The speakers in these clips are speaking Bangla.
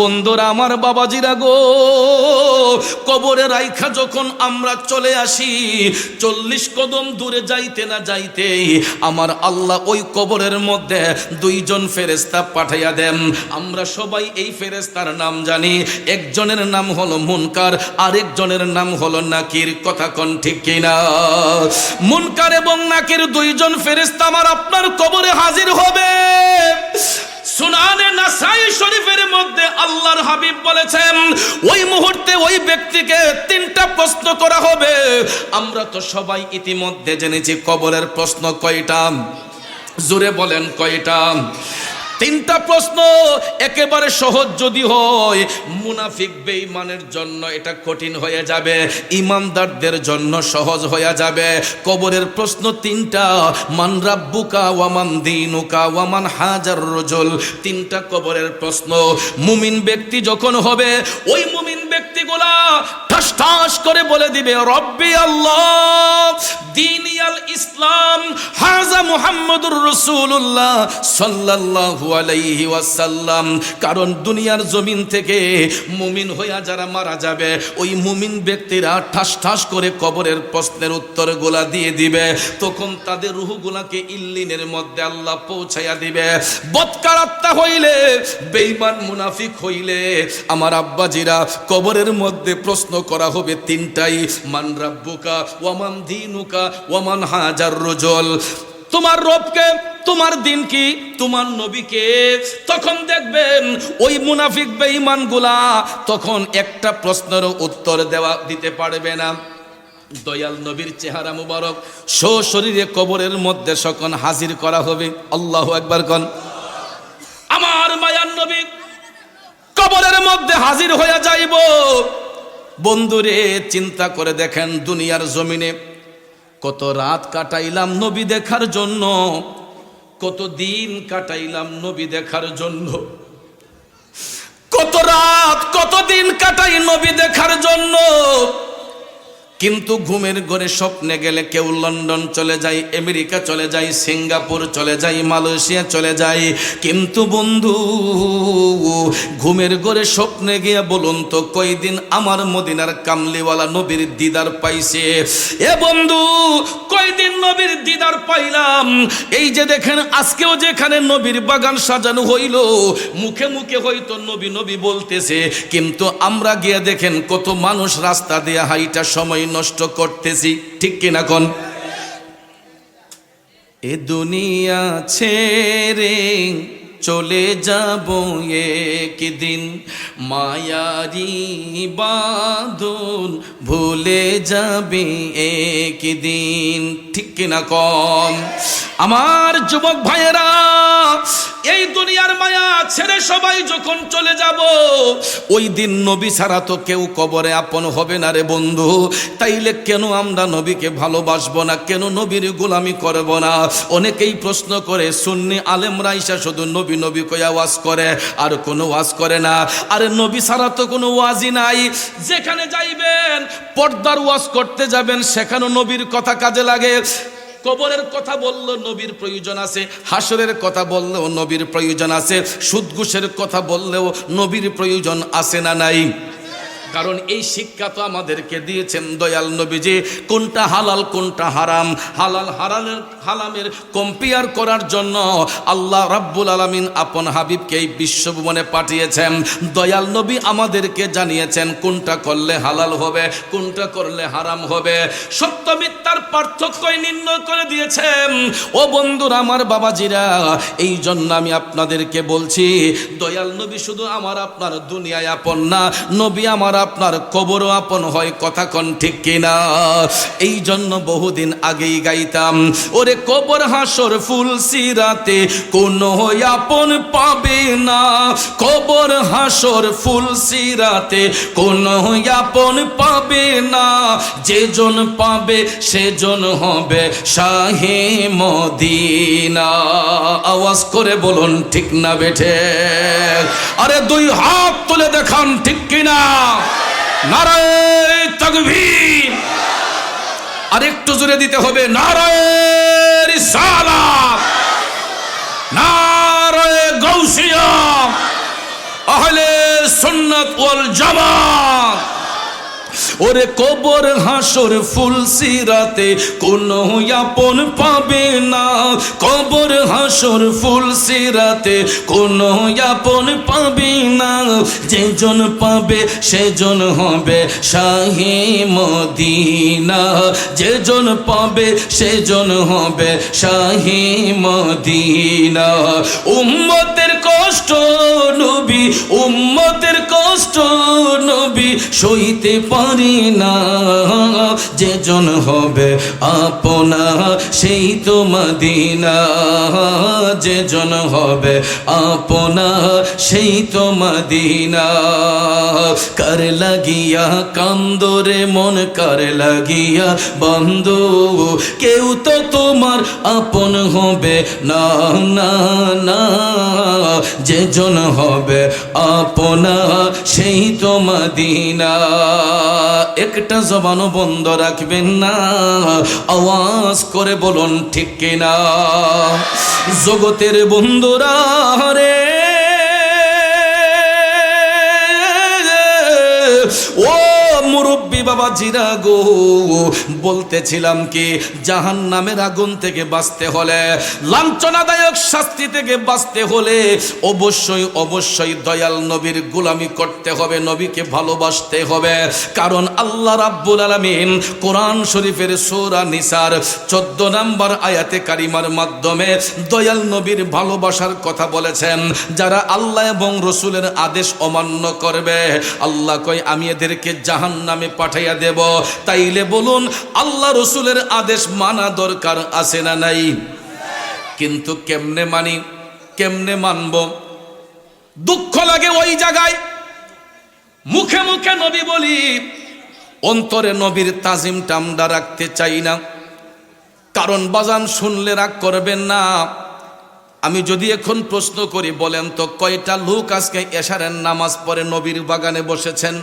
বন্ধুরা আমার বাবাজিরা গো, কবরে রাইখা যখন আমরা চলে আসি, চল্লিশ কদম দূরে যাইতে না যাইতে আমার আল্লাহ ওই কবরের মধ্যে দুইজন ফেরেস্তা পাঠাইয়া দেন। আমরা সবাই এই ফেরেস্তার নাম জানি। একজনের নাম হলো মুনকার, আরেকজনের নাম হলো নাকির। কথা কোন ঠিক কিনা? মুনকার এবং নাকির দুইজন ফেরেস্তা আমার আপনার কবরে হাজির হবে। সুনানে নাসাই শরীফের মধ্যে আল্লাহর হাবিব বলেছেন, ওই মুহূর্তে ওই ব্যক্তিকে তিনটা প্রশ্ন করা হবে। আমরা তো সবাই ইতিমধ্যে জেনেছি কবরের প্রশ্ন কয়টা। জোরে বলেন কয়টা? তিনটা প্রশ্ন একেবারে সহজ যদি হয়, মুনাফিক বেঈমানের জন্য এটা কঠিন হয়ে যাবে, ইমানদারদের জন্য সহজ হয়ে যাবে। কবরের প্রশ্ন তিনটা, মান রাব্বুকা ওয়ামান দিনুকা ওয়ামান হাজার রজল। তিনটা কবরের প্রশ্ন, মুমিন ব্যক্তি যখন হবে, ওই মুমিন ব্যক্তিগুলা ঠাস ঠাস করে বলে দিবে, রব্বি আল্লাহ! দিনিয়াল ইসলাম, হাজা মুহাম্মদুর রাসূলুল্লাহ সাল্লাল্লাহু আলাইহি ওয়াসাল্লাম। কারণ দুনিয়ার জমিন থেকে মুমিন হইয়া যারা মারা যাবে, ওই মুমিন ব্যক্তিরা ঠাস ঠাস করে কবরের প্রশ্নের উত্তরগুলা দিয়ে দিবে। তখন তাদের রুহগুলাকে ইল্লিনের মধ্যে আল্লাহ পৌঁছাইয়া দিবে। বৎকার হইলে, বেঈমান মুনাফিক হইলে, আমার আব্বাজিরা কবরের মধ্যে প্রশ্ন করা হবে তিনটাই, মান রাব্বুকা ওয়ামান তোমার রবকে, তোমার দিন কি? তোমার নবীকে। তখন দেখবেন ওই মুনাফিক বেঈমানগুলা তখন একটা প্রশ্নের উত্তর দেওয়া দিতে পারবে না। দয়াল নবীর চেহারা মুবারক কবরের মধ্যে সকন হাজির করা হবে। আল্লাহ একবার কন। আমার মায়ার নবী কবরের মধ্যে হাজির হয়ে যাইব। বন্ধুরে, চিন্তা করে দেখেন দুনিয়ার জমিনে কত রাত কাটাইলাম নবী দেখার জন্য, কত দিন কাটাইলাম নবী দেখার জন্য। কত রাত, কত দিন কাটাই নবী দেখার জন্য। কিন্তু ঘুমের ঘরে স্বপ্নে গেলে কেউ লন্ডন চলে যায়, আমেরিকা চলে যায়, সিঙ্গাপুর চলে যায়, মালয়েশিয়া চলে যায়। কিন্তু বন্ধু, ঘুমের ঘরে স্বপ্নে গিয়ে বলুন তো, কয়দিন আমার মদিনার কামলিওয়ালা নবীর দিদার পাইছে? এ বন্ধু, কয়দিন নবীর দিদার পাইলাম? এই যে দেখেন, আজকেও যেখানে নবীর বাগান সাজানো হইল, মুখে মুখে হয়তো নবী নবী বলতেছে, কিন্তু আমরা গিয়ে দেখেন কত মানুষ রাস্তা দিয়ে হাইটা সময় নষ্ট করতেছি, ঠিক কিনা কোন? এ দুনিয়া ছেড়ে চলে যাব একদিন। মায়ারি বাঁধন ভুলে যাবে একদিন, ঠিক কিনা কম আমার যুবক ভাইয়েরা এই দুনিয়ার মায়া ছেড়ে সবাই যখন চলে যাব, ওই দিন নবী ছাড়া তো কেউ কবরে আপন হবে না রে বন্ধু। তাইলে কেন আমরা নবীকে ভালোবাসবো না? কেন নবীর গোলামি করব না? অনেকেই প্রশ্ন করে, সুন্নি আলেমরা ইসা শুধু নবী নবী কয়া ওয়াজ করে, আর কোনো ওয়াজ করে না। আরে নবী ছাড়া তো কোনো ওয়াজই নাই। যেখানে যাইবেন, পর্দার ওয়াজ করতে যাবেন, সেখানেও নবীর কথা কাজে লাগে। কবরের কথা বলল, নবীর প্রয়োজন আছে। হাসরের কথা বললেও নবীর প্রয়োজন আছে। সুদঘুষের কথা বললেও নবীর প্রয়োজন আছে না নাই? কারণ এই শিক্ষা তো আমাদেরকে দিয়েছেন দয়াল নবীজি। কোনটা হালাল, কোনটা হারাম? হালাল হারালের হালামের কম্পেয়ার করার জন্য আল্লাহ রাব্বুল আলামিন আপন হাবিবকে এই বিশ্বভুবনে পাঠিয়েছেন। দয়াল নবী আমাদেরকে জানিয়েছেন কোনটা করলে হালাল হবে, কোনটা করলে হারাম হবে। সত্য মিথ্যার পার্থক্যই নির্ণয় করে দিয়েছেন। ও বন্ধুরা, আমার বাবাজিরা, এই জন্য আমি আপনাদেরকে বলছি, দয়াল নবী শুধু আমার আপনার দুনিয়ায় আপন না, নবী আমার আপনার কবরও আপন হয়, কথা কন ঠিক কিনা? এই জন্য বহুদিন আগেই গাইতাম, ওরে কবর হাসর ফুল সিরাতে কোন আপন পাবে না। কবর হাসর ফুল সিরাতে কোন আপন পাবে না। যেজন পাবে সেজন হবে শাহে মদিনা। আওয়াজ করে বলুন, ঠিক না বেঠে? আরে দুই হাত তুলে দেখান, ঠিক কিনা? নারায় আর একটু জোরে দিতে হবে, নারায় রিসালাত। নারায় গৌসিয়া আহলে সুন্নাত ওয়াল ওরে কবর হাসর ফুল সিরাতে, কোনো আপন পাবে না। কবর হাসর ফুল সিরাতে, কোনো আপন পাবে না। যেজন পাবে, সেজন হবে শাহি মদিনা। যেজন পাবে, সেজন হবে শাহি মদিনা। উম্মতের কষ্ট নবী, উম্মতের কষ্ট সইতে পারি না। যেজন হবে আপনা, সেই তো মদিনা। যেজন হবে আপনা, সেই তো মদিনা। কর লাগিয়া কান্দরে মন, কর লাগিয়া বন্ধু। কেউ তো তোমার আপন হবে না না না। যেজন হবে আপনা, সেই তো মদিনা। একটা জবানও বন্ধ রাখবেন না। আওয়াজ করে বলুন ঠিক কিনা? জগতের বন্ধুরা রে বাবা, জিরা গো। বলতেছিলাম কি জাহান নামের আগুন থেকে বাঁচতে হলে, লাঞ্ছনাদায়ক শাস্তি থেকে বাঁচতে হলে অবশ্যই অবশ্যই দয়াল নবীর গোলামি করতে হবে, নবীকে ভালোবাসতে হবে। কারণ আল্লাহ রাব্বুল আলামিন কোরআন শরীফের সূরা নিসার 14 নম্বর আয়াতে কারিমার মাধ্যমে দয়াল নবীর ভালোবাসার কথা বলেছেন। যারা আল্লাহ এবং রসুলের আদেশ অমান্য করবে, আল্লাহ কয়, আমি এদেরকে জাহান নামে পাঠাইয়া দেব। তাইলে বলুন, আল্লাহ রসুলের আদেশ মানা দরকার আছে না নাই? কিন্তু কেমনে মানি, কেমনে মানব? দুঃখ লাগে ওই জায়গায়। মুখে মুখে নবী বলি, অন্তরে নবীর তাজিমটা আমরা রাখতে চাই না। কারণ বাজান শুনলে রাগ করবেন না। আমি যদি এখন প্রশ্ন করি, বলেন তো, কয়টা লোক আজকে এশারের নামাজ পড়ে নবীর বাগানে বসেছেন?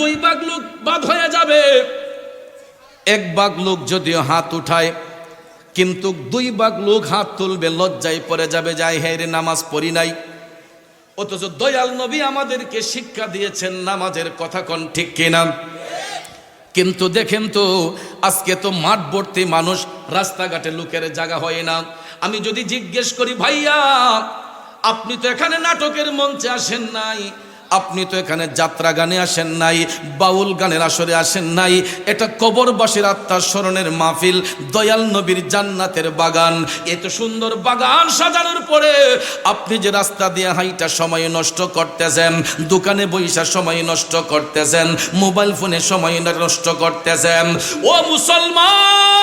দুই ভাগ লোক বাদ হয়ে যাবে। এক ভাগ লোক যদিও হাত উঠায়, কিন্তু দুই ভাগ লোক হাত তুলবে, লজ্জায় পড়ে যাবে যাই হ্যাঁ রে নামাজ পড়ি নাই। অথচ দয়াল নবী আমাদেরকে শিক্ষা দিয়েছেন, নামাজের কথা কোন ঠিক কিনা? কিন্তু দেখেন তো, আজকে তো মাঠ ভর্তি মানুষ, রাস্তাঘাটে লোকের জায়গা হয় না। আমি যদি জিজ্ঞেস করি, ভাইয়া, আপনি তো এখানে নাটকের মঞ্চে আসেন নাই আপনি তো এখানে যাত্রা গানে আসেন নাই, বাউল গানের আসরে আসেন নাই। এটা কবরবাসীর আত্মার স্মরণের মাহফিল, দয়াল নবীর জান্নাতের বাগান। এত সুন্দর বাগান সাজানোর পরে আপনি যে রাস্তা দিয়ে হাইটা সময় নষ্ট করতেছেন, দোকানে বৈশা সময় নষ্ট করতেছেন, মোবাইল ফোনে সময় নষ্ট করতেছেন, ও মুসলমান!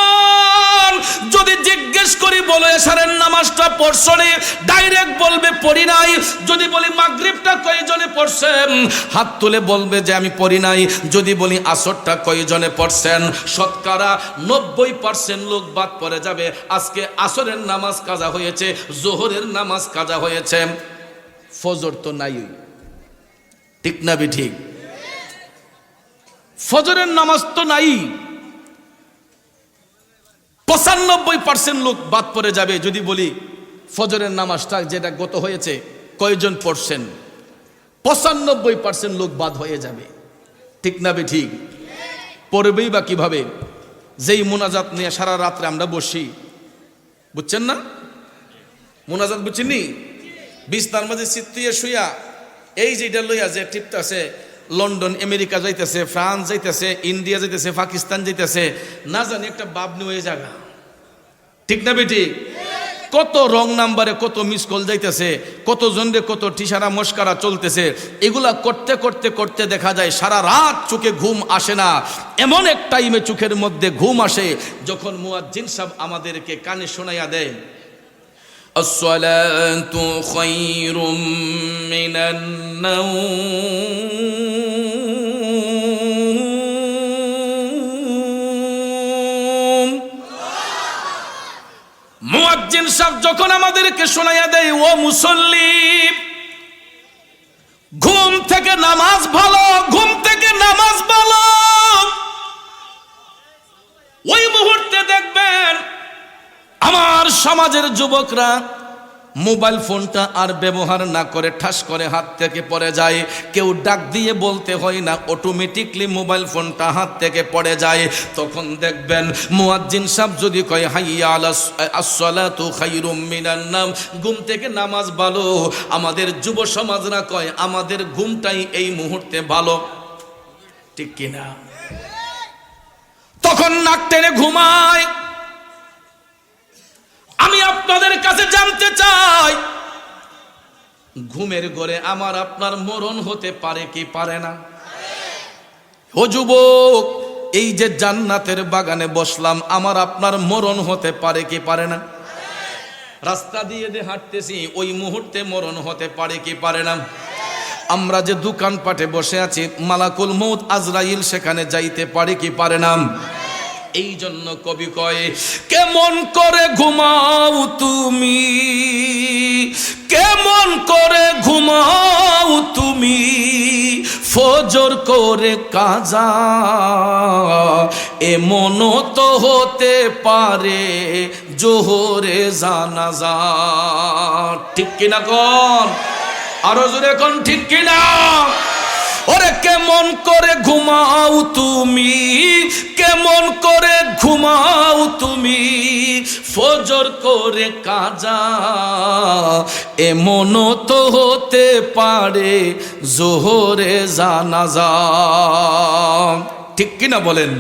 যদি জিজ্ঞেস করি বলে এসারের নামাজটা পড়ছনি? ডাইরেক্ট বলবে, পড়ি নাই। যদি বলি, মাগরিবটা কয়জনে পড়ছেন? হাত তুলে বলবে যে, আমি পড়ি নাই। যদি বলি, আসরটা কয়জনে পড়ছেন? শতকরা নব্বই পার্সেন্ট লোক বাদ পড়ে যাবে। আজকে আসরের নামাজ কাজা হয়েছে, জোহরের নামাজ কাজা হয়েছে। ফজর তো নাই। ঠিক না বি ঠিক ফজরের নামাজ তো নাই। পঁচানব্বই পার্সেন্ট লোক বাদ পড়ে যাবে যদি বলি ফজরের নামাজটা যেটা গত হয়েছে, কয়জন পড়ছেন? পঁচানব্বই পার্সেন্ট লোক বাদ হয়ে যাবে। ঠিক না বে ঠিক? পড়বেই বা কীভাবে? যেই মোনাজাত নিয়ে সারা রাত্রে আমরা বসি। বুঝছেন না? মোনাজাত বুঝছেননি? বিস্তার মাঝে চিত্তিয়ে শুইয়া, এই যে এটা লইয়া যে টিপটা আছে লন্ডন, আমেরিকা যাইতেছে, ফ্রান্স যাইতেছে, ইন্ডিয়া যাইতেছে, পাকিস্তান যাইতেছে, না জানি একটা বাবনি হয়ে জায়গা ঠিক না বেটি? কত রং নাম্বারে কত মিস কল যাইতেছে, কত জনরে কত টিসারা মস্কারা চলতেছে, এগুলা করতে করতে করতে দেখা যায় সারা রাত চোখে ঘুম আসে না। এমন এক টাইমে চোখের মধ্যে ঘুম আসে, যখন মুয়াজ্জিন সাহেব আমাদেরকে কানে শোনাইয়া দেয় الصلاة خير من النوم মুয়াজ্জিন সাহেব যখন আমাদেরকে শোনাইয়া দেয় ও মুসল্লি ঘুম থেকে নামাজ ভালো ঘুম থেকে নামাজ ভালো সমাজের যুবকরা মোবাইল ফোনটা আর ব্যবহার না করে ঠাস করে হাত থেকে পড়ে যায়। কেউ ডাক দিয়ে বলতে হয় না অটোমেটিকলি মোবাইল ফোনটা হাত থেকে পড়ে যায়। তখন দেখবেন মুয়াজ্জিন সাহেব যদি কয়, হাইয়া আসসালাতু খাইরুম মিনান নাম। ঘুম থেকে নামাজ ভালো। আমাদের যুব সমাজরা কয়, আমাদের ঘুমটাই এই মুহূর্তে ভালো। ঠিক কিনা? তখন নাক টেনে ঘুমায়। আপনাদের কাছে জানতে চাই। ঘুমের ঘরে আমার আপনার মরণ হতে পারে কি পারে না? ও যুবক, এই যে জান্নাতের বাগানে বসলাম, আমার আপনার মরণ হতে পারে কি পারে না? রাস্তা দিয়ে যে হাঁটতেছি, ওই মুহূর্তে মরণ হতে পারে কি পারে না? আমরা যে দোকানপাটে বসে আছি, মালাকুল মৌত আজরাইল সেখানে যাইতে পারে কি পারে না? এই জন্য কবি কয়, কেমন করে ঘুমাও তুমি? কেমন করে ঘুমাও তুমি? ফজর করে কাজা, এমন তো হতে পারে জোহরে জানাজা। ঠিক কিনা কন? আরও জোরে কোন ঠিক কিনা? ওরে, কেমন করে ঘুমাও তুমি? কেমন করে ঘুমাও তুমি? ফজর করে কাজা। এমনও তো হতে পারে জোহরে জানাজা। ঠিক কিনা বলেন?